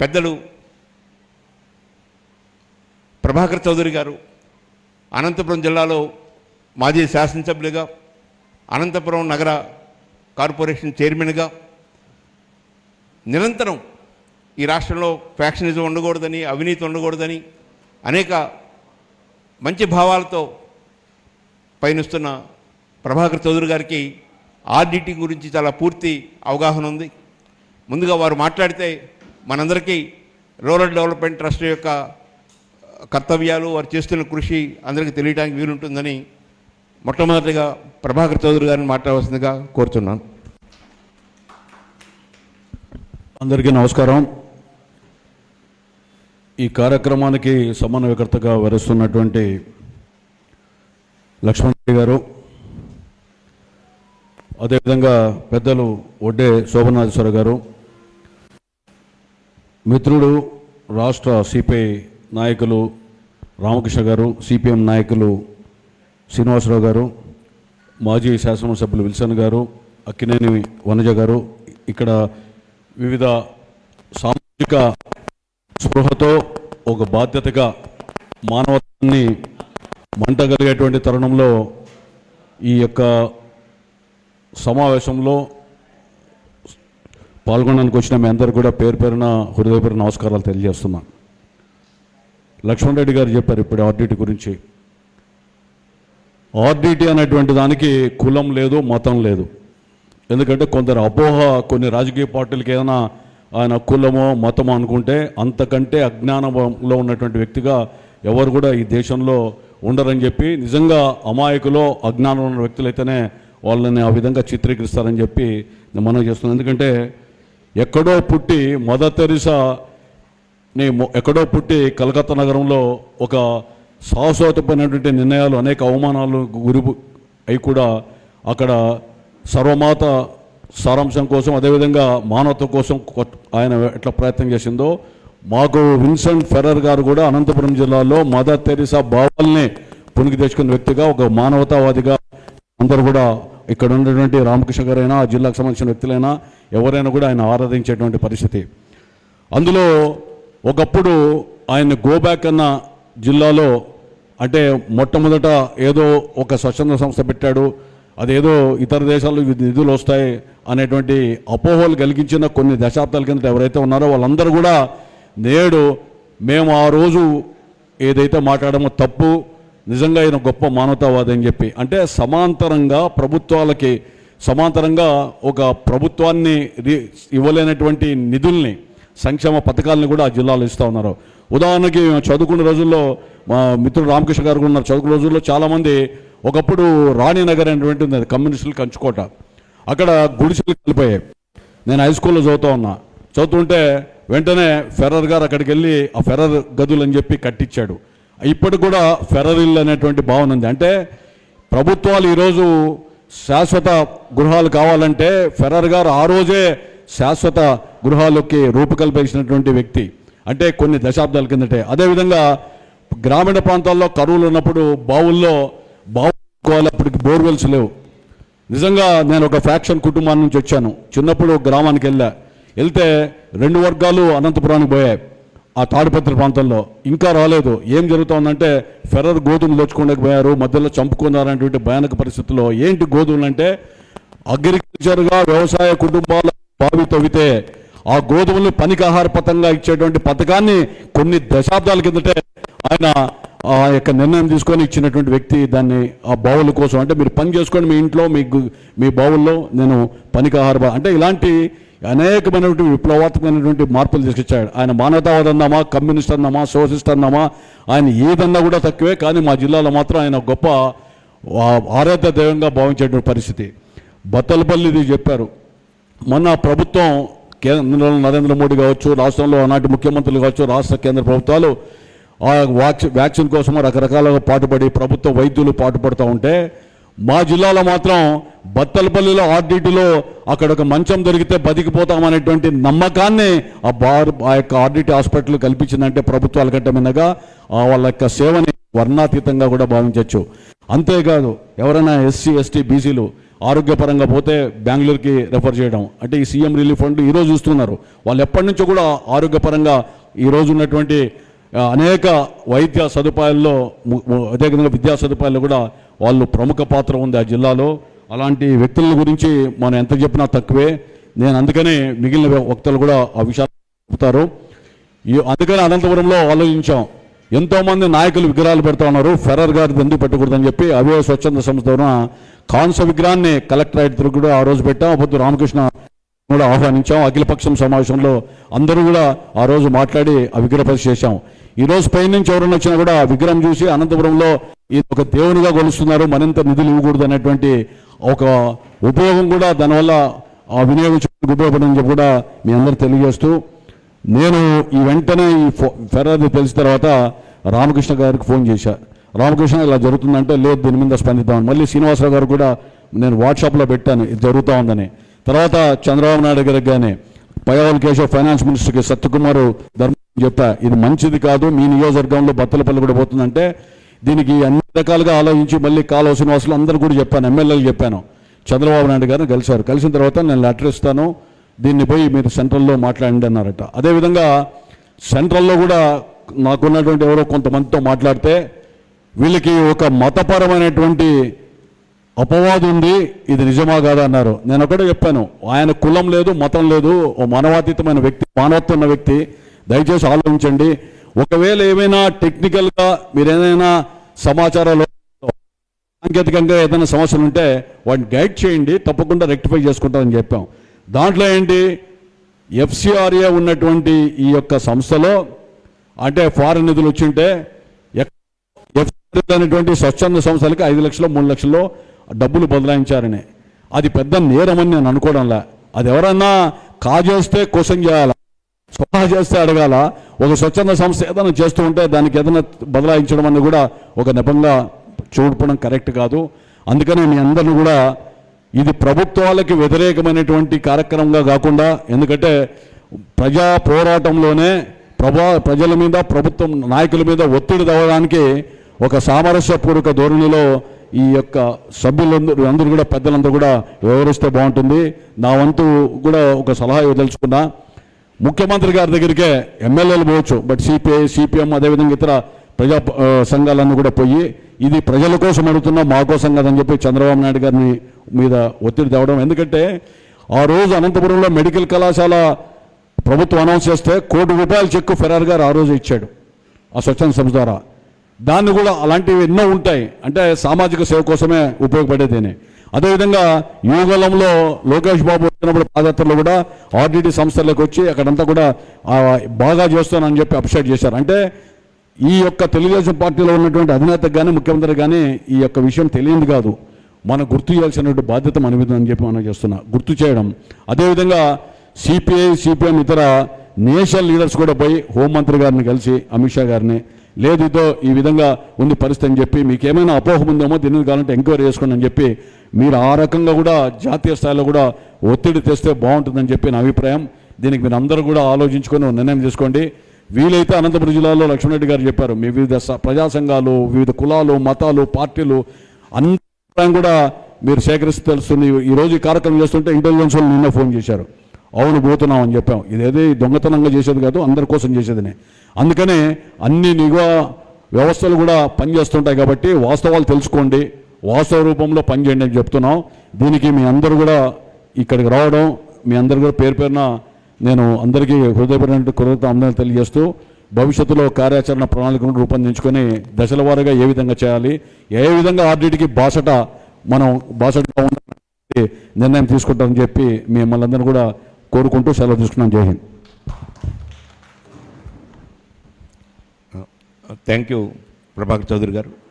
పెద్దలు ప్రభాకర్ చౌదరి గారు అనంతపురం జిల్లాలో మాజీ శాసనసభ్యులుగా అనంతపురం నగర కార్పొరేషన్ చైర్మన్గా నిరంతరం ఈ రాష్ట్రంలో ఫ్యాక్షనిజం ఉండకూడదని అవినీతి ఉండకూడదని అనేక మంచి భావాలతో పయనిస్తున్న ప్రభాకర్ చౌదరి గారికి ఆర్డిటి గురించి చాలా పూర్తి అవగాహన ఉంది. ముందుగా వారు మాట్లాడితే మనందరికీ రూరల్ డెవలప్మెంట్ ట్రస్ట్ యొక్క కర్తవ్యాలు వారు చేస్తున్న కృషి అందరికీ తెలియడానికి వీలుంటుందని మొట్టమొదటిగా ప్రభాకర్ చౌదరి గారిని మాట్లాడవలసిందిగా కోరుతున్నాను. అందరికీ నమస్కారం. ఈ కార్యక్రమానికి సమన్వయకర్తగా వరిస్తున్నటువంటి లక్ష్మణ్ రెడ్డి గారు అదేవిధంగా పెద్దలు ఒడ్డే శోభనాథేశ్వర గారు మిత్రుడు రాష్ట్ర సిపిఐ నాయకులు రామకృష్ణ గారు సిపిఎం నాయకులు శ్రీనివాసరావు గారు మాజీ శాసనసభ్యులు విల్సన్ గారు అక్కినేని వనజ గారు ఇక్కడ వివిధ సామాజిక స్పృహతో ఒక బాధ్యతగా మానవత్వాన్ని మంటగలిగేటువంటి తరుణంలో ఈ యొక్క సమావేశంలో పాల్గొనడానికి వచ్చిన మీ అందరు కూడా పేరు పేరున హృదయపూర్వ నమస్కారాలు తెలియజేస్తున్నాను లక్ష్మణ్ రెడ్డి గారు చెప్పారు ఇప్పుడు ఆర్డిటీ గురించి. ఆర్డిటీ అనేటువంటి దానికి కులం లేదు మతం లేదు. ఎందుకంటే కొందరు అపోహ కొన్ని రాజకీయ పార్టీలకి ఏదైనా ఆయన కులమో మతమో అనుకుంటే అంతకంటే అజ్ఞానంలో ఉన్నటువంటి వ్యక్తిగా ఎవరు కూడా ఈ దేశంలో ఉండరని చెప్పి నిజంగా అమాయకులో అజ్ఞానం ఉన్న వ్యక్తులైతేనే వాళ్ళని ఆ విధంగా చిత్రీకరిస్తారని చెప్పి నేను మనవి చేస్తున్నాను ఎందుకంటే ఎక్కడో పుట్టి మదర్ తెరిసా నీ ఎక్కడో పుట్టి కలకత్తా నగరంలో ఒక శాశ్వతమైనటువంటి నిర్ణయాలు అనేక అవమానాలు గురి అయి కూడా అక్కడ సర్వమాత సారాంశం కోసం అదేవిధంగా మానవత్వం కోసం ఆయన ఎట్లా ప్రయత్నం చేసిందో మాకు విన్సెంట్ ఫెరర్ గారు కూడా అనంతపురం జిల్లాలో మదర్ తెరిసా భావాల్ని పునికి తెచ్చుకున్న వ్యక్తిగా ఒక మానవతావాదిగా అందరూ కూడా ఇక్కడ ఉన్నటువంటి రామకృష్ణ గారైనా ఆ జిల్లాకు సంబంధించిన వ్యక్తులైనా ఎవరైనా కూడా ఆయన ఆరాధించేటువంటి పరిస్థితి. అందులో ఒకప్పుడు ఆయన గోబ్యాక్ అన్న జిల్లాలో అంటే మొట్టమొదట ఏదో ఒక స్వచ్ఛంద సంస్థ పెట్టాడు అదేదో ఇతర దేశాలు నిధులు వస్తాయి అనేటువంటి అపోహలు కలిగించిన కొన్ని దశాబ్దాల కిందట ఎవరైతే ఉన్నారో వాళ్ళందరూ కూడా నేడు మేము ఆ రోజు ఏదైతే మాట్లాడమో తప్పు నిజంగా ఆయన గొప్ప మానవతావాది అని చెప్పి. అంటే సమాంతరంగా ప్రభుత్వాలకి సమాంతరంగా ఒక ప్రభుత్వాన్ని రి- ఇవ్వలేనటువంటి నిధుల్ని సంక్షేమ పథకాలను కూడా ఆ జిల్లాలో ఇస్తూ ఉన్నారు. ఉదాహరణకి చదువుకున్న రోజుల్లో మా మిత్రుడు రామకృష్ణ గారు కూడా ఉన్నారు. చదువుకున్న రోజుల్లో చాలామంది ఒకప్పుడు రాణినగర్ అనేటువంటి ఉంది కమ్యూనిస్టులు కంచుకోట. అక్కడ గుడిసెలు కలిపోయాయి నేను హై స్కూల్లో చదువుతూ ఉన్నా. చదువుతుంటే వెంటనే ఫెర్రర్ గారు అక్కడికి వెళ్ళి ఆ ఫెర్రర్ గదులు అని చెప్పి కట్టించాడు. ఇప్పటికి కూడా ఫెరరీలు అనేటువంటి భావన ఉంది. అంటే ప్రభుత్వాలు ఈరోజు శాశ్వత గృహాలు కావాలంటే ఫెర్రర్ గారు ఆ రోజే శాశ్వత గృహాలకి రూపకల్పించినటువంటి వ్యక్తి. అంటే కొన్ని దశాబ్దాల కిందటే. అదేవిధంగా గ్రామీణ ప్రాంతాల్లో కరువులు ఉన్నప్పుడు బావుల్లో బావుకోవాలి అప్పటికి బోర్వెల్స్ లేవు. నిజంగా నేను ఒక ఫ్యాక్షన్ కుటుంబాన్ని నుంచి వచ్చాను. చిన్నప్పుడు గ్రామానికి వెళ్ళా. వెళ్తే రెండు వర్గాలు అనంతపురానికి పోయాయి. ఆ తాడిపత్రి ప్రాంతంలో ఇంకా రాలేదు. ఏం జరుగుతుందంటే ఫెర్రర్ గోధుమలు దోచుకోవడానికి పోయారు మధ్యలో చంపుకున్నారనేటువంటి భయానక పరిస్థితుల్లో ఏంటి గోధుమలు అంటే అగ్రికల్చర్గా వ్యవసాయ కుటుంబాల బావి తవ్వితే ఆ గోధుమల్ని పనికి ఆహార పథకంగా ఇచ్చేటువంటి పథకాన్ని కొన్ని దశాబ్దాల కిందటే ఆయన ఆ యొక్క నిర్ణయం తీసుకొని ఇచ్చినటువంటి వ్యక్తి దాన్ని ఆ బావుల కోసం అంటే మీరు పని చేసుకోండి మీ ఇంట్లో మీ మీ బావుల్లో నేను పనికి ఆహార అంటే ఇలాంటి అనేకమైనటువంటి విప్లవాత్మకమైనటువంటి మార్పులు తీసుకొచ్చాడు. ఆయన మానవతావాద అన్నామా కమ్యూనిస్ట్ అన్నామా సోషలిస్ట్ అన్నామా ఆయన ఏదన్నా కూడా తక్కువే కానీ మా జిల్లాలో మాత్రం ఆయన గొప్ప ఆరాధ్య దైవంగా భావించేటువంటి పరిస్థితి. బత్తలపల్లిది చెప్పారు. మొన్న ప్రభుత్వం కేంద్రంలో నరేంద్ర మోడీ కావచ్చు రాష్ట్రంలో ఆనాటి ముఖ్యమంత్రులు కావచ్చు రాష్ట్ర కేంద్ర ప్రభుత్వాలు ఆ వ్యాక్సిన్ వ్యాక్సిన్ కోసం రకరకాలుగా పాటుపడి ప్రభుత్వ వైద్యులు పాటుపడుతూ ఉంటే మా జిల్లాలో మాత్రం బత్తలపల్లిలో ఆర్డిటీలో అక్కడ ఒక మంచం దొరికితే బతికిపోతామనేటువంటి నమ్మకాన్ని ఆ బార్ ఆ యొక్క ఆర్డిటీ హాస్పిటల్ కల్పించిందంటే ప్రభుత్వాల కంటే మిన్నగా వాళ్ళ యొక్క సేవని వర్ణాతీతంగా కూడా భావించవచ్చు అంతేకాదు ఎవరైనా ఎస్సీ ఎస్టీ బీసీలు ఆరోగ్యపరంగా పోతే బెంగళూరుకి రెఫర్ చేయడం. అంటే ఈ సీఎం రిలీఫ్ ఫండ్ ఈరోజు చూస్తున్నారు. వాళ్ళు ఎప్పటి నుంచో కూడా ఆరోగ్యపరంగా ఈ రోజు ఉన్నటువంటి అనేక వైద్య సదుపాయాల్లో అదేవిధంగా విద్యా సదుపాయాల్లో కూడా వాళ్ళు ప్రముఖ పాత్ర ఉంది ఆ జిల్లాలో. అలాంటి వ్యక్తుల గురించి మనం ఎంత చెప్పినా తక్కువే. నేను అందుకనే మిగిలిన వక్తలు కూడా ఆ విషయాలు చెప్తారు. ఈ అందుకని అనంతపురంలో ఆలోచించాం. ఎంతోమంది నాయకులు విగ్రహాలు పెడతా ఉన్నారు. ఫెరర్ గారిది ఎందుకు పెట్టకూడదని చెప్పి అవే స్వచ్ఛంద సంస్థ కాంస విగ్రహాన్ని కలెక్టరేట్ కూడా ఆ రోజు పెట్టాం. పొద్దు రామకృష్ణ కూడా ఆహ్వానించాం. అఖిలపక్షం సమావేశంలో అందరూ కూడా ఆ రోజు మాట్లాడి ఆ విగ్రహ చేశాం. ఈ రోజు పై నుంచి ఎవరైనా వచ్చినా కూడా విగ్రహం చూసి అనంతపురంలో ఈ ఒక దేవునిగా కొలుస్తున్నారు. మరింత నిధులు ఇవ్వకూడదు అనేటువంటి ఒక ఉపయోగం కూడా దానివల్ల ఆ వినియోగించడానికి ఉపయోగపడని చెప్పి కూడా మీ అందరు తెలియజేస్తూ నేను ఈ వెంటనే ఈ ఫో ఫెరారీ తెలిసిన తర్వాత రామకృష్ణ గారికి ఫోన్ చేశా. రామకృష్ణ ఇలా జరుగుతుందంటే లేదు దీని మీద స్పందిద్దామని. మళ్ళీ శ్రీనివాసరావు గారు కూడా నేను వాట్సాప్లో పెట్టాను ఇది జరుగుతూ ఉందని. తర్వాత చంద్రబాబు నాయుడు గారికి కానీ పయ్యవల్ కేశవ్ ఫైనాన్స్ మినిస్టర్కి సత్యకుమారు ధర్మ చెప్పా ఇది మంచిది కాదు మీ నియోజకవర్గంలో బత్తలపల్లి కూడా పోతుందంటే దీనికి అన్ని రకాలుగా ఆలోచించి మళ్ళీ కాలువ శ్రీనివాసులు అందరూ కూడా చెప్పాను ఎమ్మెల్యేలు చెప్పాను. చంద్రబాబు నాయుడు గారిని కలిశారు కలిసిన తర్వాత నేను లెటర్ ఇస్తాను. దీన్ని పోయి మీరు సెంట్రల్లో మాట్లాడండి అన్నారట. అదేవిధంగా సెంట్రల్లో కూడా నాకున్నటువంటి ఎవరో కొంతమందితో మాట్లాడితే వీళ్ళకి ఒక మతపరమైనటువంటి అపవాదు ఉంది ఇది నిజమా కాదా అన్నారు. నేను ఒకటే చెప్పాను ఆయన కులం లేదు మతం లేదు ఓ మానవాతీతమైన వ్యక్తి మానవత్వం ఉన్న వ్యక్తి దయచేసి ఆలోచించండి. ఒకవేళ ఏమైనా టెక్నికల్గా మీరు ఏదైనా సమాచారాలు సాంకేతికంగా ఏదైనా సమస్యలు ఉంటే వాటిని గైడ్ చేయండి తప్పకుండా రెక్టిఫై చేసుకుంటామని చెప్పాం. దాంట్లో ఏంటి? ఎఫ్సిఆర్ఏ ఉన్నటువంటి ఈ యొక్క సంస్థలో అంటే ఫారెన్ నిధులు వచ్చింటే ఎఫ్సిఆర్ఏ అనేటువంటి స్వచ్ఛంద సంస్థలకి ఐదు లక్షలు మూడు లక్షల్లో డబ్బులు బదలాయించారని. అది పెద్ద నేరమని నేను అనుకోవడంలా. అది ఎవరన్నా కాజేస్తే కోసం చేయాలా? స్వహా చేస్తే అడగాల. ఒక స్వచ్ఛంద సంస్థ ఏదైనా చేస్తూ ఉంటే దానికి ఏదైనా బదలాయించడం అనేది కూడా ఒక నెపంగా చూడపడం కరెక్ట్ కాదు. అందుకనే మీ అందరిని కూడా ఇది ప్రభుత్వాలకి వ్యతిరేకమైనటువంటి కార్యక్రమంగా కాకుండా ఎందుకంటే ప్రజా పోరాటంలోనే ప్రభా ప్రజల మీద ప్రభుత్వం నాయకుల మీద ఒత్తిడి తవ్వడానికి ఒక సామరస్యపూర్వక ధోరణిలో ఈ యొక్క సభ్యులందరూ అందరూ కూడా పెద్దలందరూ కూడా వివరిస్తే బాగుంటుంది. నా వంతు కూడా ఒక సలహా ఇవ్వదలుచుకున్నా. ముఖ్యమంత్రి గారి దగ్గరికే ఎమ్మెల్యేలు పోవచ్చు బట్ సిపిఐ సిపిఎం అదేవిధంగా ఇతర ప్రజా సంఘాలన్నీ కూడా పోయి ఇది ప్రజల కోసం అడుగుతున్నాం మా కోసం కదని చెప్పి చంద్రబాబు నాయుడు గారిని మీద ఒత్తిడి తేవడం. ఎందుకంటే ఆ రోజు అనంతపురంలో మెడికల్ కళాశాల ప్రభుత్వం అనౌన్స్ చేస్తే కోటి రూపాయల చెక్కు ఫెరార్ గారు ఆ రోజు ఇచ్చాడు ఆ స్వచ్ఛంద సంస్థ ద్వారా. దాన్ని కూడా అలాంటివి ఎన్నో ఉంటాయి. అంటే సామాజిక సేవ కోసమే ఉపయోగపడేదేనే అదేవిధంగా యువగలంలో లోకేష్ బాబు వచ్చినప్పుడు పాదయాత్రలో కూడా ఆర్డీటీ సంస్థలకు వచ్చి అక్కడంతా కూడా బాగా చేస్తానని చెప్పి అప్సెట్ చేశారు. అంటే ఈ యొక్క తెలుగుదేశం పార్టీలో ఉన్నటువంటి అధినేతకు కానీ ముఖ్యమంత్రి కానీ ఈ యొక్క విషయం తెలియదు కాదు. మనం గుర్తు చేయాల్సినటువంటి బాధ్యత మన మీద అని చెప్పి మనం చేస్తున్నా గుర్తు చేయడం. అదేవిధంగా సిపిఐ సిపిఎం ఇతర నేషనల్ లీడర్స్ కూడా పోయి హోంమంత్రి గారిని కలిసి అమిత్ షా గారిని లేదు ఇదో ఈ విధంగా ఉంది పరిస్థితి అని చెప్పి మీకు ఏమైనా అపోహం ఉందేమో దీని కావాలంటే ఎంక్వైరీ చేసుకోండి అని చెప్పి మీరు ఆ రకంగా కూడా జాతీయ స్థాయిలో కూడా ఒత్తిడి తెస్తే బాగుంటుందని చెప్పి నా అభిప్రాయం. దీనికి మీరు అందరూ కూడా ఆలోచించుకొని నిర్ణయం తీసుకోండి. వీలైతే అనంతపురం జిల్లాలో లక్ష్మణరెడ్డి గారు చెప్పారు మీ వివిధ ప్రజా సంఘాలు వివిధ కులాలు మతాలు పార్టీలు అంతా కూడా మీరు సేకరిస్తే తెలుస్తుంది. ఈ రోజు ఈ కార్యక్రమం చేస్తుంటే ఇంటెలిజెన్స్ వాళ్ళు నిన్న ఫోన్ చేశారు. అవును పోతున్నాం అని చెప్పాం. ఇదేదో దొంగతనంగా చేసేది కాదు అందరి కోసం చేసేదినే. అందుకనే అన్ని నిఘా వ్యవస్థలు కూడా పనిచేస్తుంటాయి కాబట్టి వాస్తవాలు తెలుసుకోండి వాస్తవ రూపంలో పనిచేయండి అని చెప్తున్నాం. దీనికి మీ అందరూ కూడా ఇక్కడికి రావడం మీ అందరు కూడా పేరు పేరున నేను అందరికీ హృదయపడినట్టు కృతజ్ఞత అందరూ తెలియజేస్తూ భవిష్యత్తులో కార్యాచరణ ప్రణాళికను రూపొందించుకొని దశల వారీగా ఏ విధంగా చేయాలి ఏ విధంగా ఆర్డీటీకి బాసట మనం బాసటగా ఉండాలని నిర్ణయం తీసుకుంటామని చెప్పి మిమ్మల్ని అందరూ కూడా కోరుకుంటూ సెలవు తీసుకున్నాం. జై Hind. Thank you Prabhakar Chowdary garu.